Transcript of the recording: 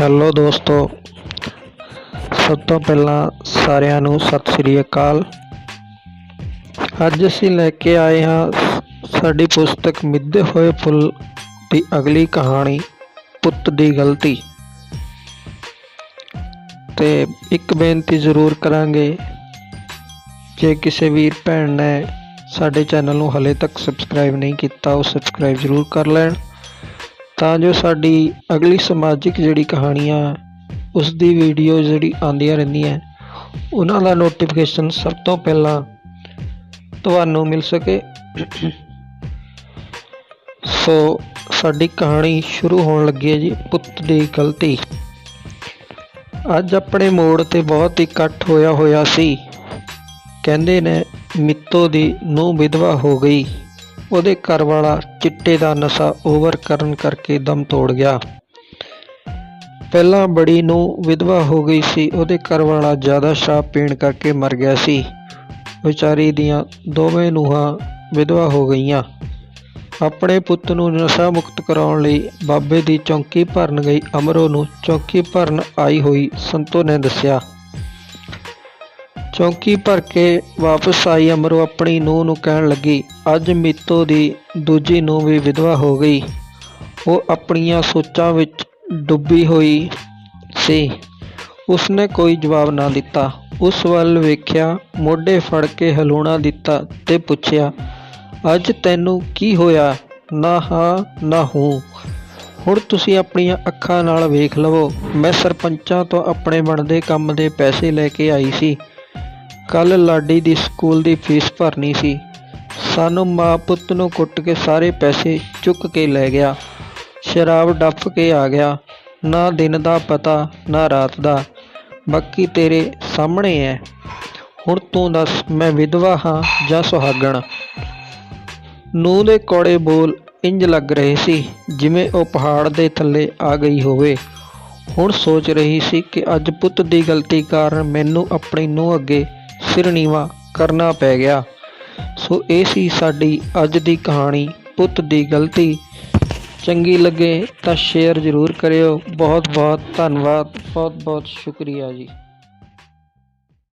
Hello ਦੋਸਤੋ। ਸਭ ਤੋਂ ਪਹਿਲਾਂ ਸਾਰਿਆਂ ਨੂੰ ਸਤਿ ਸ੍ਰੀ ਅਕਾਲ। ਅੱਜ ਅਸੀਂ ਲੈ ਕੇ ਆਏ ਹਾਂ ਸ- ਸਾਡੀ ਪੁਸਤਕ ਮਿੱਧੇ ਹੋਏ ਫੁੱਲ ਦੀ ਅਗਲੀ ਕਹਾਣੀ, ਪੁੱਤ ਦੀ ਗਲਤੀ। ਤੇ ਇੱਕ ਬੇਨਤੀ ਜ਼ਰੂਰ ਕਰਾਂਗੇ, ਜੇ ਕਿਸੇ ਵੀਰ ਭੈਣ ਨੇ ਸਾਡੇ ਚੈਨਲ ਨੂੰ ਹਲੇ ਤੱਕ ਸਬਸਕ੍ਰਾਈਬ ਨਹੀਂ ਕੀਤਾ, ਉਹ ਸਬਸਕ੍ਰਾਈਬ ਜ਼ਰੂਰ ਕਰ ਲੈਣ। ਤਾਂ ਜੋ ਸਾਡੀ ਅਗਲੀ ਸਮਾਜਿਕ ਜਿਹੜੀ ਕਹਾਣੀਆਂ ਉਸ ਦੀ ਵੀਡੀਓ ਜਿਹੜੀ ਆਉਂਦੀਆਂ ਰਹਿੰਦੀਆਂ, ਉਹਨਾਂ ਦਾ ਨੋਟੀਫਿਕੇਸ਼ਨ ਸਭ ਤੋਂ ਪਹਿਲਾਂ ਤੁਹਾਨੂੰ ਮਿਲ ਸਕੇ। ਸੋ ਸਾਡੀ ਕਹਾਣੀ ਸ਼ੁਰੂ ਹੋਣ ਲੱਗੀ ਹੈ ਜੀ ਪੁੱਤ ਦੀ ਗਲਤੀ। ਅੱਜ ਆਪਣੇ ਮੋੜ ਤੇ ਬਹੁਤ ਹੀ ਇਕੱਠ ਹੋਇਆ ਹੋਇਆ ਸੀ। ਕਹਿੰਦੇ ਨੇ, ਮਿੱਤੋ ਦੀ ਨੂੰ ਵਿਧਵਾ ਹੋ ਗਈ। ਉਹਦੇ ਘਰ ਵਾਲਾ ਚਿੱਟੇ ਦਾ ਨਸ਼ਾ ਓਵਰ ਕਰਨ ਕਰਕੇ ਦਮ ਤੋੜ ਗਿਆ। ਪਹਿਲਾਂ ਬੜੀ ਨੂੰ ਵਿਧਵਾ ਹੋ ਗਈ ਸੀ, ਉਹਦੇ ਘਰ ਵਾਲਾ ਜ਼ਿਆਦਾ ਸ਼ਰਾਬ ਪੀਣ ਕਰਕੇ ਮਰ ਗਿਆ ਸੀ। ਵਿਚਾਰੀ ਦੀਆਂ ਦੋਵੇਂ ਨੂੰਹਾਂ ਵਿਧਵਾ ਹੋ ਗਈਆਂ। ਆਪਣੇ ਪੁੱਤ ਨੂੰ ਨਸ਼ਾ ਮੁਕਤ ਕਰਾਉਣ ਲਈ ਬਾਬੇ ਦੀ ਚੌਂਕੀ ਭਰਨ ਗਈ। ਅਮਰੋ ਨੂੰ ਚੌਂਕੀ ਭਰਨ ਆਈ ਹੋਈ ਸੰਤੋ ਨੇ ਦੱਸਿਆ। ਚੌਂਕੀ ਭਰ ਕੇ ਵਾਪਸ ਆਈ, ਅਮਰੋ ਆਪਣੀ ਨੂੰਹ ਨੂੰ ਕਹਿਣ ਲੱਗੀ, ਅੱਜ ਮੀਤੋ ਦੀ ਦੂਜੀ ਨੂੰਹ ਵੀ ਵਿਧਵਾ ਹੋ ਗਈ। ਉਹ ਆਪਣੀਆਂ ਸੋਚਾਂ ਵਿੱਚ ਡੁੱਬੀ ਹੋਈ ਸੀ। ਉਸਨੇ ਕੋਈ ਜਵਾਬ ਨਾ ਦਿੱਤਾ। ਉਸ ਵੱਲ ਵੇਖਿਆ, ਮੋਢੇ ਫੜ ਕੇ ਹਲੂਣਾ ਦਿੱਤਾ ਤੇ ਪੁੱਛਿਆ, ਅੱਜ ਤੈਨੂੰ ਕੀ ਹੋਇਆ? ਨਾ ਹਾਂ, ਨਾ ਹੂੰ। ਹੁਣ ਤੁਸੀਂ ਆਪਣੀਆਂ ਅੱਖਾਂ ਨਾਲ ਵੇਖ ਲਵੋ। ਮੈਂ ਸਰਪੰਚਾਂ ਤੋਂ ਆਪਣੇ ਬਣਦੇ ਕੰਮ ਦੇ ਪੈਸੇ ਲੈ ਕੇ ਆਈ ਸੀ। ਕੱਲ ਲਾਡੀ ਦੀ ਸਕੂਲ ਦੀ ਫੀਸ ਭਰਨੀ ਸੀ। ਸਾਨੂੰ ਮਾਂ ਪੁੱਤ ਨੂੰ ਕੁੱਟ ਕੇ ਸਾਰੇ ਪੈਸੇ ਚੁੱਕ ਕੇ ਲੈ ਗਿਆ। ਸ਼ਰਾਬ ਡੱਫ ਕੇ ਆ ਗਿਆ। ਨਾ ਦਿਨ ਦਾ ਪਤਾ, ਨਾ ਰਾਤ ਦਾ। ਬਾਕੀ ਤੇਰੇ ਸਾਹਮਣੇ ਹੈ ਹੁਣ ਤੂੰ ਦੱਸ, ਮੈਂ ਵਿਧਵਾ ਹਾਂ ਜਾਂ ਸੁਹਾਗਣ? ਨੂੰਹ ਦੇ ਕੌੜੇ ਬੋਲ ਇੰਜ ਲੱਗ ਰਹੇ ਸੀ, ਜਿਵੇਂ ਉਹ ਪਹਾੜ ਦੇ ਥੱਲੇ ਆ ਗਈ ਹੋਵੇ। ਹੁਣ ਸੋਚ ਰਹੀ ਸੀ ਕਿ ਅੱਜ ਪੁੱਤ ਦੀ ਗਲਤੀ ਕਾਰਨ ਮੈਨੂੰ ਆਪਣੀ ਨੂੰਹ ਅੱਗੇ ਸਿਰ ਨੀਵਾ ਕਰਨਾ ਪੈ ਗਿਆ। ਸੋ ਇਹ ਸੀ ਸਾਡੀ ਅੱਜ ਦੀ ਕਹਾਣੀ। ਪੁੱਤ ਦੀ ਗਲਤੀ। ਚੰਗੀ ਲੱਗੇ ਤਾਂ ਸ਼ੇਅਰ ਜ਼ਰੂਰ ਕਰਿਓ। ਬਹੁਤ ਬਹੁਤ ਧੰਨਵਾਦ। ਬਹੁਤ ਬਹੁਤ ਸ਼ੁਕਰੀਆ ਜੀ।